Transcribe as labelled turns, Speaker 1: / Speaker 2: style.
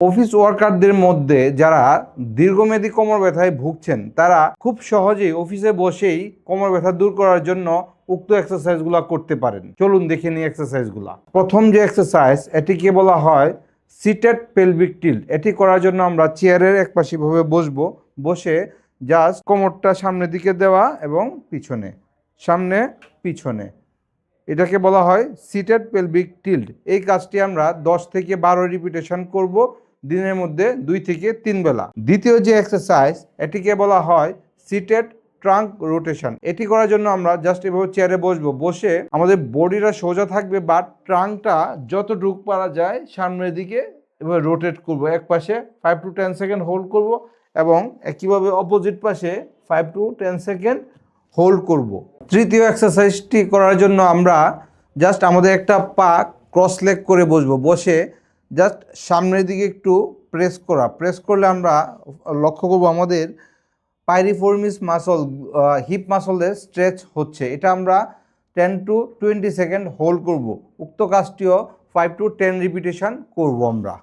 Speaker 1: Office ওয়ার্কারদের মধ্যে যারা দীর্ঘমেয়াদী কোমর ব্যথায় ভুগছেন, তারা খুব সহজেই অফিসে বসেই কোমর ব্যথা দূর করার জন্য উক্ত এক্সারসাইজগুলো করতে পারেন। চলুন দেখে নিই এক্সারসাইজগুলো প্রথম যে এক্সারসাইজ এটিকে বলা হয় সিটেড পেলভিক টিল এটি করার জন্য আমরা চেয়ারের একপাশিভাবে বসবো। বসে জাস্ট কোমরটা সামনের দিকে দেওয়া এবং পিছনে, সামনে, পিছনে। এটাকে বলা হয় সিটেড পেলভিক টিল্ড এই কাজটি আমরা দশ থেকে বারো রিপিটেশন করব। দিনের মধ্যে দুই থেকে তিন বেলা। দ্বিতীয় যে এক্সারসাইজ এটিকে বলা হয় সিটেড ট্রাঙ্ক রোটেশন এটি করার জন্য আমরা জাস্ট এভাবে চেয়ারে বসবো। বসে আমাদের বডিটা সোজা থাকবে বা ট্রাঙ্কটা যতটুকু পারা যায় সামনের দিকে এভাবে রোটেট করব। এক পাশে five to ten second hold করব এবং একইভাবে অপোজিট পাশে five to ten second hold করব। তৃতীয় এক্সারসাইজটি করার জন্য আমরা জাস্ট আমাদের একটা পা ক্রস লেগ করে বসবো। বসে জাস্ট সামনের দিকে একটু প্রেস করা। প্রেস করলে আমরা লক্ষ্য করব আমাদের পাইরিফর্মিস মাসল হিপ মাসলের স্ট্রেচ হচ্ছে। এটা আমরা ten to twenty second hold করব। উক্ত কাজটিও ফাইভ টু টেন রিপিটেশন করব আমরা।